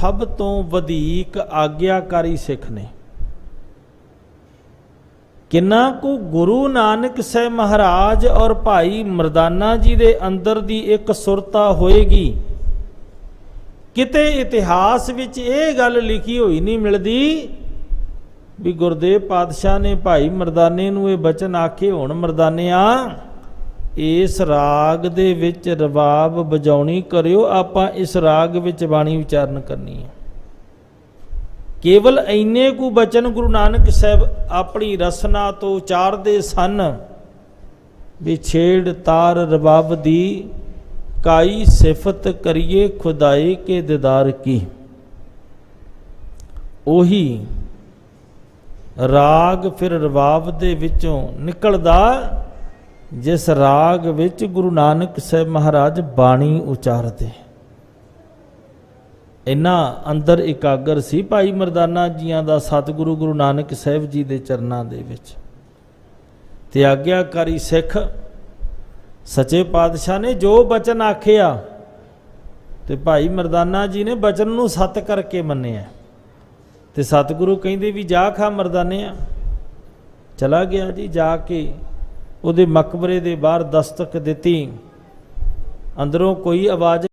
ਸਭ ਤੋਂ ਵਧੇਕ ਆਗਿਆਕਾਰੀ ਸਿੱਖ ਨੇ। ਕਿੰਨਾ ਕੁ ਗੁਰੂ ਨਾਨਕ ਸਾਹਿਬ ਮਹਾਰਾਜ ਔਰ ਭਾਈ ਮਰਦਾਨਾ ਜੀ ਦੇ ਅੰਦਰ ਦੀ ਇੱਕ ਸੁਰਤਾ ਹੋਏਗੀ? ਕਿਤੇ ਇਤਿਹਾਸ ਵਿੱਚ ਇਹ ਗੱਲ ਲਿਖੀ ਹੋਈ ਨਹੀਂ ਮਿਲਦੀ ਵੀ ਗੁਰਦੇਵ ਪਾਤਸ਼ਾਹ ਨੇ ਭਾਈ ਮਰਦਾਨੇ ਨੂੰ ਇਹ ਬਚਨ ਆਖੇ ਹੁਣ, ਮਰਦਾਨਿਆਂ ਇਸ ਰਾਗ ਦੇ ਵਿੱਚ ਰਬਾਬ ਵਜਾਉਣੀ ਕਰਿਓ, ਆਪਾਂ ਇਸ ਰਾਗ ਵਿੱਚ ਬਾਣੀ ਵਿਚਾਰਨ ਕਰਨੀ ਹੈ। ਕੇਵਲ ਐਨੇ ਕੁ ਬਚਨ ਗੁਰੂ ਨਾਨਕ ਸਾਹਿਬ ਆਪਣੀ ਰਸਨਾ ਤੋਂ ਉਚਾਰਦੇ ਸਨ ਵੀ ਛੇੜ ਤਾਰ ਰਬਾਬ ਦੀ, ਕਾਈ ਸਿਫਤ ਕਰੀਏ ਖੁਦਾਈ ਕੇ ਦੀਦਾਰ ਕੀ। ਉਹੀ ਰਾਗ ਫਿਰ ਰਬਾਬ ਦੇ ਵਿੱਚੋਂ ਨਿਕਲਦਾ ਜਿਸ ਰਾਗ ਵਿੱਚ ਗੁਰੂ ਨਾਨਕ ਸਾਹਿਬ ਮਹਾਰਾਜ ਬਾਣੀ ਉਚਾਰਦੇ। ਇਨਾ ਅੰਦਰ ਇਕਾਗਰ ਸੀ ਭਾਈ ਮਰਦਾਨਾ ਜੀਆਂ ਦਾ ਸਤਿਗੁਰੂ ਗੁਰੂ ਨਾਨਕ ਸਾਹਿਬ ਜੀ ਦੇ ਚਰਨਾਂ ਦੇ ਵਿੱਚ। ਤੇ ਆਗਿਆਕਾਰੀ ਸਿੱਖ ਸੱਚੇ ਪਾਤਸ਼ਾਹ ਨੇ ਜੋ ਬਚਨ ਆਖਿਆ ਤੇ ਭਾਈ ਮਰਦਾਨਾ ਜੀ ਨੇ ਬਚਨ ਨੂੰ ਸਤ ਕਰਕੇ ਮੰਨਿਆ। ਤੇ ਸਤਿਗੁਰੂ ਕਹਿੰਦੇ ਵੀ ਜਾ ਖਾ ਮਰਦਾਨਿਆ। ਚਲਾ ਗਿਆ ਜੀ ਜਾ ਕੇ ਉਹਦੇ ਮਕਬਰੇ ਦੇ ਬਾਹਰ ਦਸਤਕ ਦਿੱਤੀ। ਅੰਦਰੋਂ ਕੋਈ ਆਵਾਜ਼